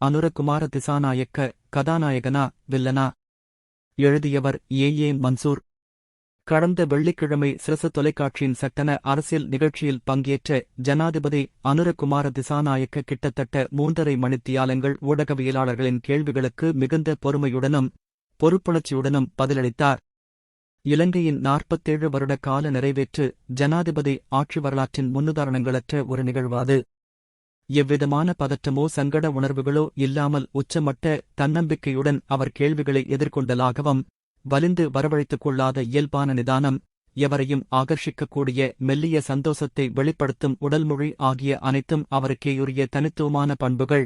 அனுரகுமார திசாநாயக்க கதாநாயகனா வில்லனா? எழுதியவர் ஏ. ஏ. மன்சூர். கடந்த வெள்ளிக்கிழமை சிரச தொலைக்காட்சியின் சட்டன அரசியல் நிகழ்ச்சியில் பங்கேற்ற ஜனாதிபதி அனுரகுமார திசாநாயக்க கிட்டத்தட்ட மூன்றரை மணித்தியாலங்கள் ஊடகவியலாளர்களின் கேள்விகளுக்கு மிகுந்த பொறுமையுடனும் பொறுப்புணர்ச்சியுடனும் பதிலளித்தார். இலங்கையின் நாற்பத்தேழு வருட கால நிறைவேற்று ஜனாதிபதி ஆட்சி வரலாற்றின் முன்னுதாரணங்களற்ற ஒரு நிகழ்வாது. எவ்விதமான பதற்றமோ சங்கட உணர்வுகளோ இல்லாமல் உச்சமட்ட தன்னம்பிக்கையுடன் அவர் கேள்விகளை எதிர்கொண்டலாகவும் வலிந்து வரவழைத்துக் கொள்ளாத இயல்பான நிதானம் எவரையும் ஆகர்ஷிக்கக்கூடிய மெல்லிய சந்தோஷத்தை வெளிப்படுத்தும் உடல்மொழி ஆகிய அனைத்தும் அவருக்கேயுரிய தனித்துவமான பண்புகள்.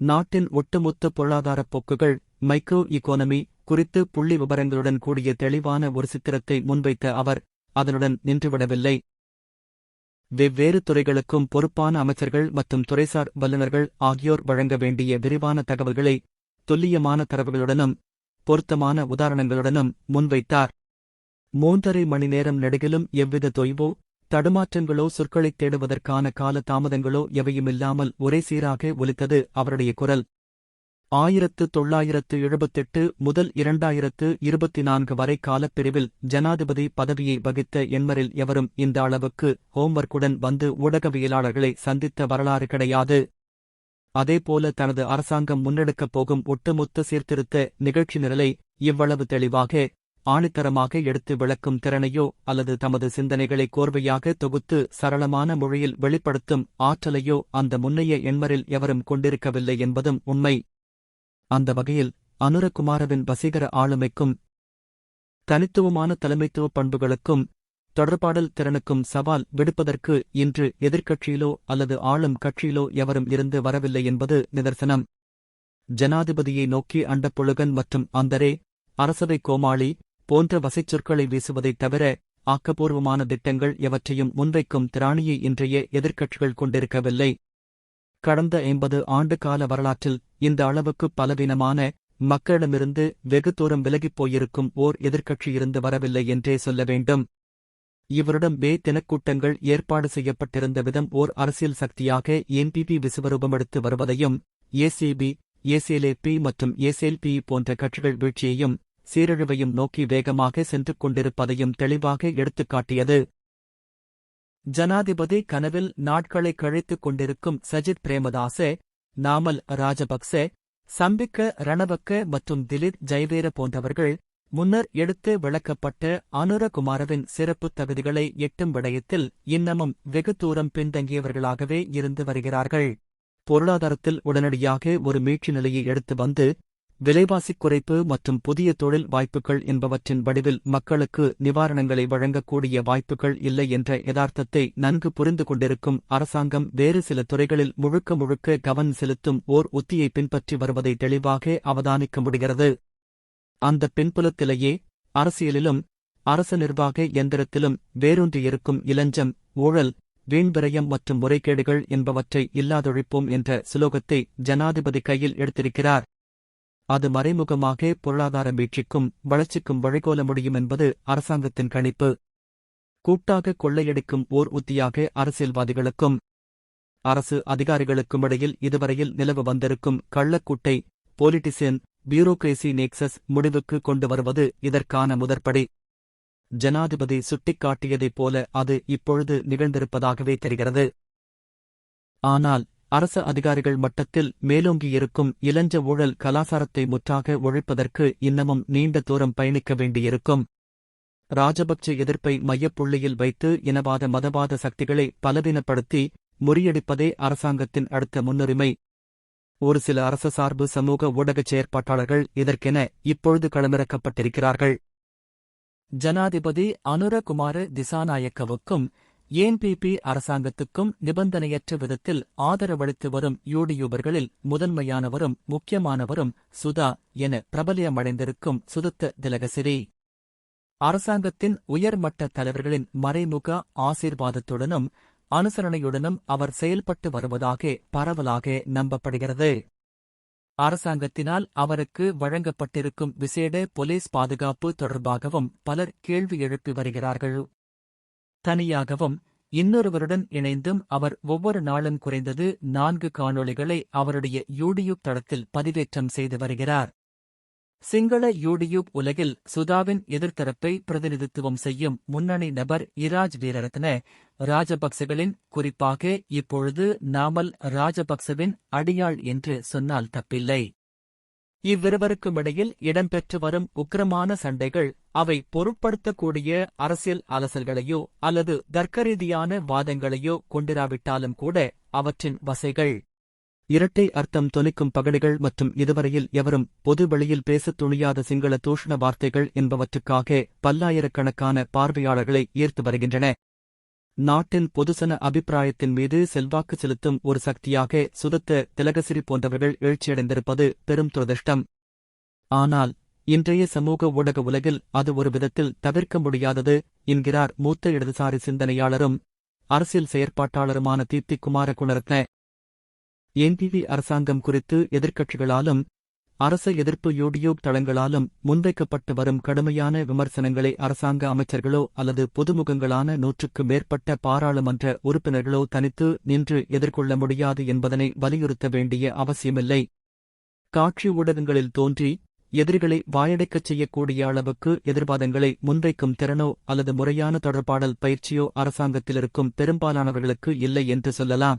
நாட்டின் ஒட்டுமொத்த பொருளாதாரப் போக்குகள் மைக்ரோ இக்கோனமி குறித்து புள்ளி விபரங்களுடன் கூடிய தெளிவான ஒரு சித்திரத்தை முன்வைத்த அவர் அதனுடன் நின்றுவிடவில்லை. வெவ்வேறு துறைகளுக்கும் பொறுப்பான அமைச்சர்கள் மற்றும் துறைசார் வல்லுநர்கள் ஆகியோர் வழங்க வேண்டிய விரிவான தகவல்களை துல்லியமான தரவுகளுடனும் பொருத்தமான உதாரணங்களுடனும் முன்வைத்தார். மூன்றரை மணி நேரம் நெடுகிலும் எவ்வித தொய்வோ தடுமாற்றங்களோ சொற்களைத் தேடுவதற்கான கால தாமதங்களோ எவையுமில்லாமல் ஒரே சீராக ஒலித்தது அவருடைய குரல். ஆயிரத்து தொள்ளாயிரத்து எழுபத்தெட்டு முதல் இரண்டாயிரத்து இருபத்தி நான்கு வரை காலப்பிரிவில் ஜனாதிபதி பதவியை வகித்த எண்மரில் எவரும் இந்த அளவுக்கு ஹோம்வர்க்குடன் வந்து ஊடகவியலாளர்களை சந்தித்த வரலாறு கிடையாது. அதேபோல தனது அரசாங்கம் முன்னெடுக்கப் போகும் ஒட்டுமொத்த சீர்திருத்த நிகழ்ச்சி நிரலை இவ்வளவு தெளிவாக ஆணித்தரமாக எடுத்து விளக்கும் திறனையோ அல்லது தமது சிந்தனைகளை கோர்வையாக தொகுத்து சரளமான மொழியில் வெளிப்படுத்தும் ஆற்றலையோ அந்த முன்னைய எண்மரில் எவரும் கொண்டிருக்கவில்லை என்பதும் உண்மை. அந்த வகையில் அனுரகுமாரவின் வசீகர ஆளுமைக்கும் தனித்துவமான தலைமைத்துவ பண்புகளுக்கும் தொடர்பாடல் திறனுக்கும் சவால் விடுப்பதற்கு இன்று எதிர்க்கட்சியிலோ அல்லது ஆளும் கட்சியிலோ எவரும் இருந்து வரவில்லை என்பது நிதர்சனம். ஜனாதிபதியை நோக்கி அண்டப்புழுகன் மற்றும் அந்தரே அரசவை கோமாளி போன்ற வசைச்சொற்களை வீசுவதைத் தவிர ஆக்கப்பூர்வமான திட்டங்கள் எவற்றையும் முன்வைக்கும் திராணியை இன்றைய எதிர்க்கட்சிகள் கொண்டிருக்கவில்லை. கடந்த எண்பது ஆண்டு கால வரலாற்றில் இந்த அளவுக்கு பலவீனமான மக்களிடமிருந்து வெகு தூரம் விலகிப் போயிருக்கும் ஓர் எதிர்க்கட்சி இருந்து வரவில்லை என்றே சொல்ல வேண்டும். இவரிடம் வே தினக்கூட்டங்கள் ஏற்பாடு செய்யப்பட்டிருந்த விதம் ஓர் அரசியல் சக்தியாக என்பிபி விசுவரூபமெடுத்து வருவதையும் ஏசிபி ஏசிஎல்ஏபி மற்றும் ஏசிஎல்பி போன்ற கட்சிகள் வீழ்ச்சியையும் சீரழிவையும் நோக்கி வேகமாக சென்று கொண்டிருப்பதையும் தெளிவாக எடுத்துக்காட்டியது ஜனாதிபதி கனவில் நாட்களை கழித்துக் கொண்டிருக்கும் சஜித் பிரேமதாசே நாமல் ராஜபக்சே சம்பிக்க ரணபக்க மற்றும் திலித் ஜெயவீர போன்றவர்கள் முன்னர் எடுத்து விளக்கப்பட்ட அனுரகுமாரவின் சிறப்புத் தகுதிகளை எட்டும் விடயத்தில் இன்னமும் வெகு தூரம் பின்தங்கியவர்களாகவே இருந்து வருகிறார்கள். பொருளாதாரத்தில் உடனடியாக ஒரு மீட்சி நிலையை எடுத்து வந்து விலைவாசிக் குறைப்பு மற்றும் புதிய தொழில் வாய்ப்புகள் என்பவற்றின் வடிவில் மக்களுக்கு நிவாரணங்களை வழங்கக்கூடிய வாய்ப்புகள் இல்லை என்ற யதார்த்தத்தை நன்கு புரிந்து கொண்டிருக்கும் அரசாங்கம் வேறு சில துறைகளில் முழுக்க முழுக்க கவனம் செலுத்தும் ஓர் உத்தியை பின்பற்றி வருவதை தெளிவாக அவதானிக்க முடிகிறது. அந்த பின்புலத்திலேயே அரசியலிலும் அரச நிர்வாக எந்திரத்திலும் வேரூன்றியிருக்கும் இளஞ்சம் ஊழல் வீண்விரயம் மற்றும் முறைகேடுகள் என்பவற்றை இல்லாதொழிப்போம் என்ற சுலோகத்தை ஜனாதிபதி கையில் எடுத்திருக்கிறார். அது மறைமுகமாக பொருளாதார வீழ்ச்சிக்கும் வளர்ச்சிக்கும் வழிகோல முடியும் என்பது அரசாங்கத்தின் கணிப்பு. கூட்டாக கொள்ளையடிக்கும் ஓர் உத்தியாக அரசியல்வாதிகளுக்கும் அரசு அதிகாரிகளுக்கும் இடையில் இதுவரையில் நிலவு வந்திருக்கும் கள்ளக்கூட்டை பொலிட்டிசியன் பியூரோக்ரேசி நேக்சஸ் முடிவுக்கு கொண்டு வருவது இதற்கான முதற்படி. ஜனாதிபதி சுட்டிக்காட்டியதைப் போல அது இப்பொழுது நிகழ்ந்திருப்பதாகவே தெரிகிறது. ஆனால் அரச அதிகாரிகள் மட்டத்தில் மேலோங்கியிருக்கும் இளஞ்ச ஊழல் கலாசாரத்தை முற்றாக ஒழிப்பதற்கு இன்னமும் நீண்ட தூரம் பயணிக்க வேண்டியிருக்கும். ராஜபக்ச எதிர்ப்பை மையப்புள்ளியில் வைத்து இனவாத மதவாத சக்திகளை பலவீனப்படுத்தி முறியடிப்பதே அரசாங்கத்தின் அடுத்த முன்னுரிமை. ஒரு சில அரச சார்பு சமூக ஊடகச் செயற்பாட்டாளர்கள் இதற்கென இப்பொழுது களமிறக்கப்பட்டிருக்கிறார்கள். ஜனாதிபதி அனுரகுமார திசாநாயக்கவுக்கும் ஏன்பிபி அரசாங்கத்துக்கும் நிபந்தனையற்ற விதத்தில் ஆதரவளித்து வரும் யூடியூபர்களில் முதன்மையானவரும் முக்கியமானவரும் சுதா என பிரபலியமடைந்திருக்கும் சுதத்த திலகசிரி அரசாங்கத்தின் உயர்மட்ட தலைவர்களின் மறைமுக ஆசீர்வாதத்துடனும் அனுசரணையுடனும் அவர் செயல்பட்டு வருவதாக பரவலாக நம்பப்படுகிறது. அரசாங்கத்தினால் அவருக்கு வழங்கப்பட்டிருக்கும் விசேட போலீஸ் பாதுகாப்பு தொடர்பாகவும் பலர் கேள்வி எழுப்பி வருகிறார்கள். தனியாகவும் இன்னொருவருடன் இணைந்தும் அவர் ஒவ்வொரு நாளும் குறைந்தது நான்கு காணொளிகளை அவருடைய யூடியூப் தளத்தில் பதிவேற்றம் செய்து வருகிறார். சிங்கள யூடியூப் உலகில் சுதாவின் எதிர்த்தரப்பை பிரதிநிதித்துவம் செய்யும் முன்னணி நபர் இராஜ் வீரரத்ன ராஜபக்சகளின் குறிப்பாக இப்பொழுது நாமல் ராஜபக்சவின் அடியாள் என்று சொன்னால் தப்பில்லை. இவ்விருவருக்குமிடையில் இடம்பெற்று வரும் உக்கிரமான சண்டைகள் அவை பொருட்படுத்தக்கூடிய அரசியல் அலசல்களையோ அல்லது தர்க்கரீதியான வாதங்களையோ கொண்டிராவிட்டாலும் கூட அவற்றின் வசைகள். இரட்டை அர்த்தம் தொனிக்கும் பகடிகள் மற்றும் இதுவரையில் எவரும் பொது வெளியில் பேசத் துணியாத சிங்கள தூஷண வார்த்தைகள் என்பவற்றுக்காக பல்லாயிரக்கணக்கான பார்வையாளர்களை ஈர்த்து வருகின்றன. நாட்டின் பொதுசன அபிப்பிராயத்தின் மீது செல்வாக்கு செலுத்தும் ஒரு சக்தியாக சுதத்த திலகசிறி போன்றவர்கள் எழுச்சியடைந்திருப்பது பெரும் துரதிருஷ்டம். ஆனால் இன்றைய சமூக ஊடக உலகில் அது ஒரு விதத்தில் தவிர்க்க முடியாதது என்கிறார் மூத்த இடதுசாரி சிந்தனையாளரும் அரசியல் செயற்பாட்டாளருமான தீப்தி குமார குணரத்ன என்பிவி அரசாங்கம் குறித்து எதிர்க்கட்சிகளாலும் அரச எதிர்ப்பு யூடியூப் தளங்களாலும் முன்வைக்கப்பட்டு வரும் கடுமையான விமர்சனங்களை அரசாங்க அமைச்சர்களோ அல்லது பொதுமுகங்களான நூற்றுக்கு மேற்பட்ட பாராளுமன்ற உறுப்பினர்களோ தனித்து நின்று எதிர்கொள்ள முடியாது என்பதனை வலியுறுத்த வேண்டிய அவசியமில்லை. காட்சி ஊடகங்களில் தோன்றி எதிரிகளை வாயடைக்கச் செய்யக்கூடிய அளவுக்கு எதிர்வாதங்களை முன்வைக்கும் திறனோ அல்லது முறையான தொடர்பாடல் பயிற்சியோ அரசாங்கத்திலிருக்கும் பெரும்பாலானவர்களுக்கு இல்லை என்று சொல்லலாம்.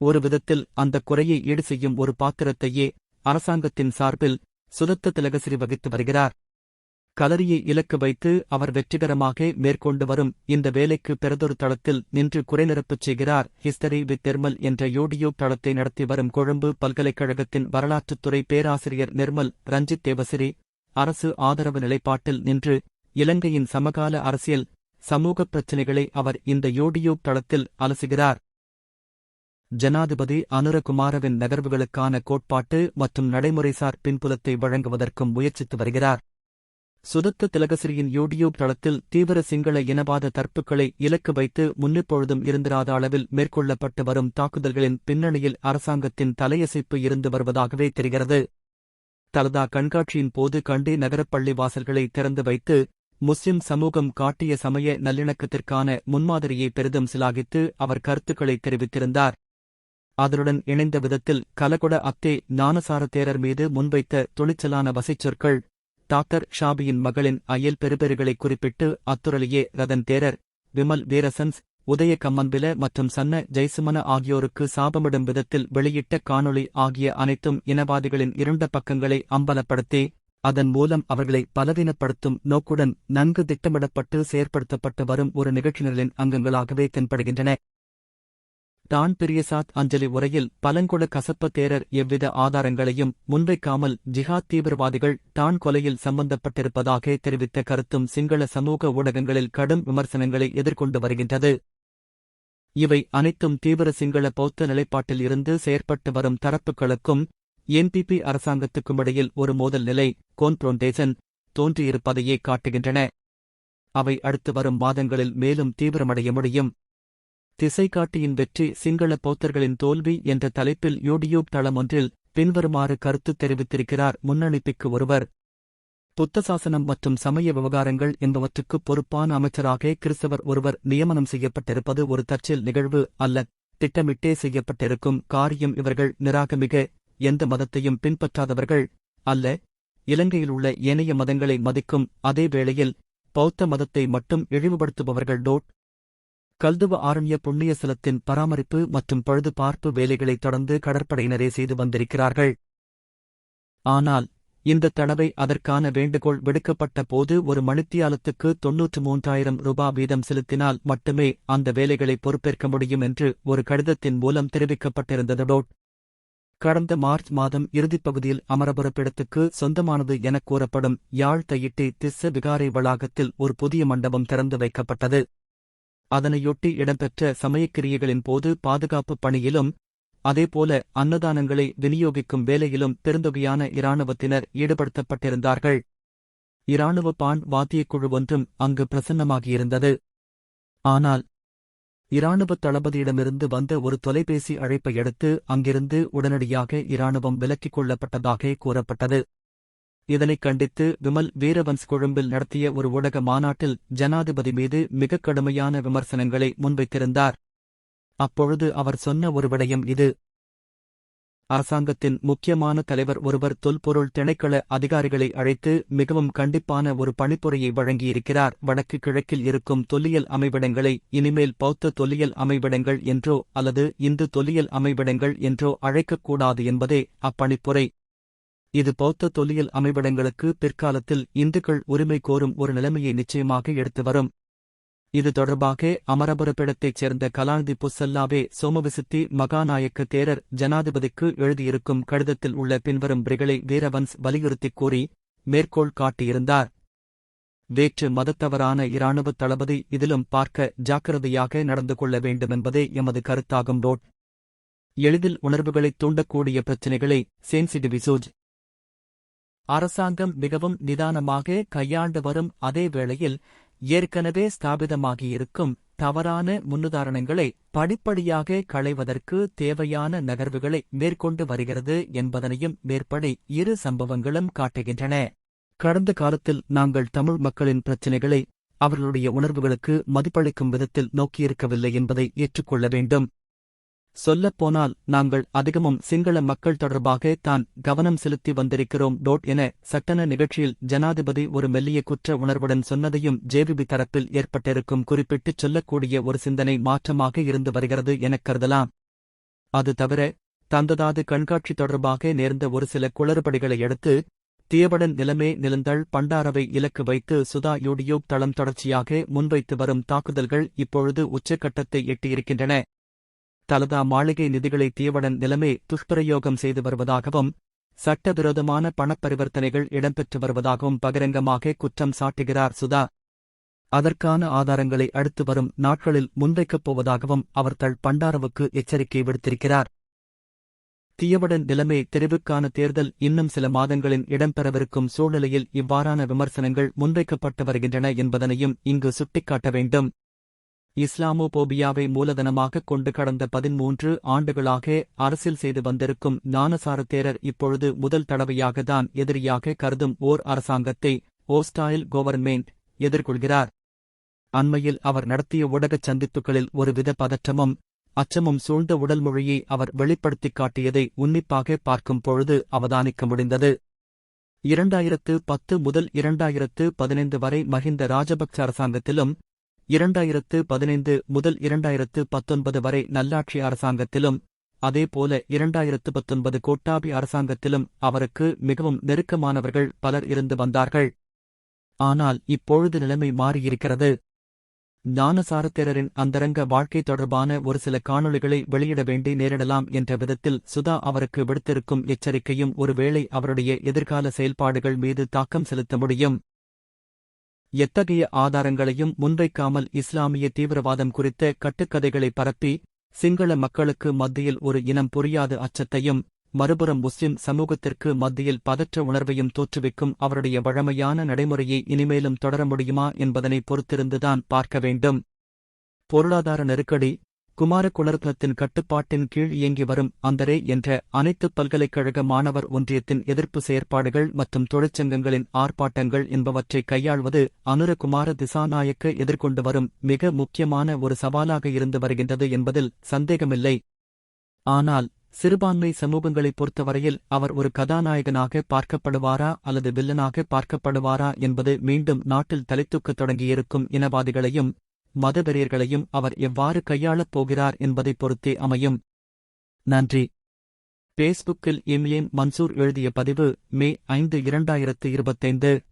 ஒரு விதத்தில் அந்த குறையை ஈடு செய்யும் ஒரு பாத்திரத்தையே அரசாங்கத்தின் சார்பில் சுதத்த திலகசிறி வகித்து வருகிறார். கலரியை இலக்கு வைத்து அவர் வெற்றிகரமாக மேற்கொண்டு வரும் இந்த வேலைக்கு பிறதொரு தளத்தில் நின்று குறைநிரப்புச் செய்கிறார். ஹிஸ்டரி வித் நிர்மல் என்ற யூடியூப் தளத்தை நடத்தி வரும் கொழும்பு பல்கலைக்கழகத்தின் வரலாற்றுத்துறை பேராசிரியர் நிர்மல் ரஞ்சித் தேவசிரி அரசு ஆதரவு நிலைப்பாட்டில் நின்று இலங்கையின் சமகால அரசியல் சமூகப் பிரச்சினைகளை அவர் இந்த யூடியூப் தளத்தில் அலசுகிறார். ஜனாதிபதி அனுரகுமாரவின் நகர்வுகளுக்கான கோட்பாட்டு மற்றும் நடைமுறைசார் பின்புலத்தை வழங்குவதற்கும் முயற்சித்து வருகிறார். சுதத்த திலகசிரியின் யூடியூப் தளத்தில் தீவிர சிங்கள இனவாத தற்புக்களை இலக்கு வைத்து முன்னிப்பொழுதும் இருந்திராத அளவில் மேற்கொள்ளப்பட்டு வரும் தாக்குதல்களின் பின்னணியில் அரசாங்கத்தின் தலையசைப்பு இருந்து வருவதாகவே தெரிகிறது. தலதா கண்காட்சியின் போது கண்டி நகரப்பள்ளி வாசல்களை திறந்து வைத்து முஸ்லிம் சமூகம் காட்டிய சமய நல்லிணக்கத்திற்கான முன்மாதிரியை பெரிதும் சிலாகித்து அவர் கருத்துக்களை தெரிவித்திருந்தார். அதனுடன் இணைந்த விதத்தில் கலகொட அத்தே ஞானசார தேரர் மீது முன்வைத்த துணிச்சலான வசைச்சொற்கள் டாக்டர் ஷாபியின் மகளின் அயல் பெருபெருகளை குறிப்பிட்டு அத்துரலியே ரதன் தேரர் விமல் வீரசன்ஸ் உதய கம்மன்பில மற்றும் சன்ன ஜெய்சுமன ஆகியோருக்கு சாபமிடும் விதத்தில் வெளியிட்ட காணொளி ஆகிய அனைத்தும் இனவாதிகளின் இருண்ட பக்கங்களை அம்பலப்படுத்தி அதன் மூலம் அவர்களை பலவீனப்படுத்தும் நோக்குடன் நன்கு திட்டமிடப்பட்டு செயற்படுத்தப்பட்டு வரும் ஒரு நிகழ்ச்சியினரின் அங்கங்களாகவே தென்படுகின்றன. டான் பிரியசாத் அஞ்சலி உரையில் பலங்கொட கசப்ப தேரர் எவ்வித ஆதாரங்களையும் முன்வைக்காமல் ஜிஹாத் தீவிரவாதிகள் டான் கொலையில் சம்பந்தப்பட்டிருப்பதாக தெரிவித்த கருத்தும் சிங்கள சமூக ஊடகங்களில் கடும் விமர்சனங்களை எதிர்கொண்டு வருகின்றது. இவை அனைத்தும் தீவிர சிங்கள பௌத்த நிலைப்பாட்டில் இருந்து செயற்பட்டு வரும் தரப்புகளுக்கும் என்பிபி அரசாங்கத்துக்கும் இடையில் ஒரு மோதல் நிலை கோன்ப்ரோண்டேசன் தோன்றியிருப்பதையே காட்டுகின்றன. அவை அடுத்து வரும் மாதங்களில் மேலும் தீவிரமடைய முடியும். திசைகாட்டியின் வெற்றி சிங்கள பௌத்தர்களின் தோல்வி என்ற தலைப்பில் யூடியூப் தளம் ஒன்றில் பின்வருமாறு கருத்து தெரிவித்திருக்கிறார் முன்னணிப்பிக்கு ஒருவர். புத்தசாசனம் மற்றும் சமய விவகாரங்கள் என்பவற்றுக்கு பொறுப்பான அமைச்சராக கிறிஸ்தவர் ஒருவர் நியமனம் செய்யப்பட்டிருப்பது ஒரு தற்செயல் நிகழ்வு அல்ல. திட்டமிட்டே செய்யப்பட்டிருக்கும் காரியம் இவர்கள் நிராகமிக எந்த மதத்தையும் பின்பற்றாதவர்கள் அல்ல. இலங்கையில் உள்ள ஏனைய மதங்களை மதிக்கும் அதே வேளையில் பௌத்த மதத்தை மட்டும் இழிவுபடுத்துபவர்கள் டோட் கல்துவ ஆரண்ய புண்ணிய சிலத்தின் பராமரிப்பு மற்றும் பழுது பார்ப்பு வேலைகளை தொடர்ந்து கடற்படையினரே செய்து வந்திருக்கிறார்கள். ஆனால் இந்த தடவை அதற்கான வேண்டுகோள் விடுக்கப்பட்ட போது ஒரு மணித்தியாலத்துக்கு தொன்னூற்று மூன்றாயிரம் ரூபா வீதம் செலுத்தினால் மட்டுமே அந்த வேலைகளை பொறுப்பேற்க முடியும் என்று ஒரு கடிதத்தின் மூலம் தெரிவிக்கப்பட்டிருந்ததோட் கடந்த மார்ச் மாதம் இறுதிப் பகுதியில் அமரபுரப்பிடத்துக்கு சொந்தமானது எனக் கூறப்படும் யாழ் தையிட்டி திஸ்ஸ விகாரை வளாகத்தில் ஒரு புதிய மண்டபம் திறந்து வைக்கப்பட்டது. அதனையொட்டி இடம்பெற்ற சமயக்கிரியைகளின் போது பாதுகாப்பு பணியிலும் அதேபோல அன்னதானங்களை விநியோகிக்கும் வேலையிலும் பெருந்தொகையான இராணுவத்தினர் ஈடுபடுத்தப்பட்டிருந்தார்கள். இராணுவ பான் வாத்தியக்குழு ஒன்றும் அங்கு பிரசன்னமாகியிருந்தது. ஆனால் இராணுவ தளபதியிடமிருந்து வந்த ஒரு தொலைபேசி அழைப்பை அடுத்து அங்கிருந்து உடனடியாக இராணுவம் விலக்கிக் கொள்ளப்பட்டதாக கூறப்பட்டது. இதனைக் கண்டித்து விமல் வீரவன்ஸ் கொழும்பில் நடத்திய ஒரு ஊடக மாநாட்டில் ஜனாதிபதி மீது மிகக் கடுமையான விமர்சனங்களை முன்வைத்திருந்தார். அப்பொழுது அவர் சொன்ன ஒரு விடயம் இது. அரசாங்கத்தின் முக்கியமான தலைவர் ஒருவர் தொல்பொருள் திணைக்கள அதிகாரிகளை அழைத்து மிகவும் கண்டிப்பான ஒரு பணிப்புரையை வழங்கியிருக்கிறார். வடக்கு கிழக்கில் இருக்கும் தொல்லியல் அமைவிடங்களை இனிமேல் பௌத்த தொல்லியல் அமைவிடங்கள் என்றோ அல்லது இந்து தொல்லியல் அமைவிடங்கள் என்றோ அழைக்கக்கூடாது என்பதே அப்பணிப்புரை. இது பௌத்த தொல்லியல் அமைவிடங்களுக்கு பிற்காலத்தில் இந்துக்கள் உரிமை கோரும் ஒரு நிலைமையை நிச்சயமாக எடுத்து வரும். இது தொடர்பாக அமரபுரப்பிடத்தைச் சேர்ந்த கலாநிதி புசல்லாவே சோமவிசித்தி மகாநாயக்க தேரர் ஜனாதிபதிக்கு எழுதியிருக்கும் கடிதத்தில் உள்ள பின்வரும் பிரிகளை வீரவன்ஸ் வலியுறுத்திக் கூறி மேற்கோள் காட்டியிருந்தார். வேற்று மதத்தவரான இராணுவத் தளபதி இதிலும் பார்க்க ஜாக்கிரதையாக நடந்து கொள்ள வேண்டுமென்பதே எமது கருத்தாகும் ரோட் எளிதில் உணர்வுகளைத் தூண்டக்கூடிய பிரச்சினைகளை சென்சிடிவிசோஜ். அரசாங்கம் மிகவும் நிதானமாக கையாண்டு வரும் அதே வேளையில் ஏற்கனவே ஸ்தாபிதமாகியிருக்கும் தவறான முன்னுதாரணங்களை படிப்படியாக களைவதற்கு தேவையான நகர்வுகளை மேற்கொண்டு வருகிறது என்பதனையும் மேற்படி இரு சம்பவங்களும் காட்டுகின்றன. கடந்த காலத்தில் நாங்கள் தமிழ் மக்களின் பிரச்சினைகளை அவர்களுடைய உணர்வுகளுக்கு மதிப்பளிக்கும் விதத்தில் நோக்கியிருக்கவில்லை என்பதை ஏற்றுக்கொள்ள வேண்டும். சொல்லப்போனால் நாங்கள் அதிகமும் சிங்கள மக்கள் தொடர்பாக தான் கவனம் செலுத்தி வந்திருக்கிறோம். டோட் என சட்டன நிகழ்ச்சியில் ஜனாதிபதி ஒரு மெல்லிய குற்ற உணர்வுடன் சொன்னதையும் ஜேவிபி தரப்பில் ஏற்பட்டிருக்கும் குறிப்பிட்டுச் சொல்லக்கூடிய ஒரு சிந்தனை மாற்றமாக இருந்து வருகிறது எனக் கருதலாம். அது தவிர தந்ததாது கண்காட்சி தொடர்பாக நேர்ந்த ஒரு சில குளறுபடிகளை அடுத்து தியவடன் நிலமே நிலந்தள் பண்டாரவை இலக்கு வைத்து சுதா யூடியூப் தளம் தொடர்ச்சியாக முன்வைத்து வரும் தாக்குதல்கள் இப்பொழுது உச்சக்கட்டத்தை எட்டியிருக்கின்றன. தலதா மாளிகை நிதிகளை தீவடன் நிலைமை துஷ்பிரயோகம் செய்து வருவதாகவும் சட்டவிரோதமான பணப்பரிவர்த்தனைகள் இடம்பெற்று வருவதாகவும் பகிரங்கமாக குற்றம் சாட்டுகிறார் சுதா. அதற்கான ஆதாரங்களை அடுத்து வரும் நாட்களில் முன்வைக்கப் போவதாகவும் அவர் தள் பண்டாரவுக்கு எச்சரிக்கை விடுத்திருக்கிறார். தீயவடன் நிலைமை தெரிவுக்கான தேர்தல் இன்னும் சில மாதங்களின் இடம்பெறவிருக்கும் சூழ்நிலையில் இவ்வாறான விமர்சனங்கள் முன்வைக்கப்பட்டு வருகின்றன என்பதனையும் இங்கு சுட்டிக்காட்ட வேண்டும். இஸ்லாமோபோபியாவை மூலதனமாகக் கொண்டு கடந்த பதிமூன்று ஆண்டுகளாக அரசியல் செய்து வந்திருக்கும் ஞானசாரத்தேரர் இப்பொழுது முதல் தடவையாகத்தான் எதிரியாக கருதும் ஓர் அரசாங்கத்தை ஓஸ்டாயில் கவர்மெண்ட் எதிர்கொள்கிறார். அண்மையில் அவர் நடத்திய ஊடகச் சந்திப்புகளில் ஒருவித பதற்றமும் அச்சமும் சூழ்ந்த உடல் மொழியை அவர் வெளிப்படுத்திக் காட்டியதை உன்னிப்பாக பார்க்கும் பொழுது அவதானிக்க முடிந்தது. இரண்டாயிரத்து பத்து முதல் இரண்டாயிரத்து பதினைந்து வரை மஹிந்த ராஜபக்ச அரசாங்கத்திலும் இரண்டாயிரத்து பதினைந்து முதல் இரண்டாயிரத்து பத்தொன்பது வரை நல்லாட்சி அரசாங்கத்திலும் அதேபோல இரண்டாயிரத்து பத்தொன்பது கோட்டாபி அரசாங்கத்திலும் அவருக்கு மிகவும் நெருக்கமானவர்கள் பலர் இருந்து வந்தார்கள். ஆனால் இப்பொழுது நிலைமை மாறியிருக்கிறது. ஞானசாரத்திரரின் அந்தரங்க வாழ்க்கை தொடர்பான ஒரு சில காணொளிகளை வெளியிட வேண்டி நேரிடலாம் என்ற விதத்தில் சுதா அவருக்கு விடுத்திருக்கும் எச்சரிக்கையும் ஒருவேளை அவருடைய எதிர்கால செயல்பாடுகள் மீது தாக்கம் செலுத்த முடியும். எத்தகைய ஆதாரங்களையும் முன்வைக்காமல் இஸ்லாமிய தீவிரவாதம் குறித்த கட்டுக்கதைகளை பரப்பி சிங்கள மக்களுக்கு மத்தியில் ஒரு இனம் புரியாத அச்சத்தையும் மறுபுறம் முஸ்லிம் சமூகத்திற்கு மத்தியில் பதற்ற உணர்வையும் தோற்றுவிக்கும் அவருடைய வழமையான நடைமுறையை இனிமேலும் தொடர முடியுமா என்பதனை பொறுத்திருந்துதான் பார்க்க வேண்டும். பொருளாதார நெருக்கடி குமார கட்டுப்பாட்டின் கீழ் இயங்கி வரும் அந்தரே என்ற அனைத்து பல்கலைக்கழக மாணவர் ஒன்றியத்தின் எதிர்ப்பு செயற்பாடுகள் மற்றும் தொழிற்சங்கங்களின் ஆர்ப்பாட்டங்கள் என்பவற்றை கையாள்வது அனுரகுமார திசாநாயக்க எதிர்கொண்டு வரும் மிக முக்கியமான ஒரு சவாலாக இருந்து வருகின்றது என்பதில் சந்தேகமில்லை. ஆனால் சிறுபான்மை சமூகங்களைப் பொறுத்தவரையில் அவர் ஒரு கதாநாயகனாக பார்க்கப்படுவாரா அல்லது வில்லனாக பார்க்கப்படுவாரா என்பது மீண்டும் நாட்டில் தலைத்தூக்கத் தொடங்கியிருக்கும் இனவாதிகளையும் மதவெறியர்களையும் அவர் எவ்வாறு கையாளப் போகிறார் என்பதைப் பொறுத்தே அமையும். நன்றி. பேஸ்புக்கில் இம்லேன் மன்சூர் எழுதிய பதிவு மே ஐந்து இரண்டாயிரத்து இருபத்தைந்து.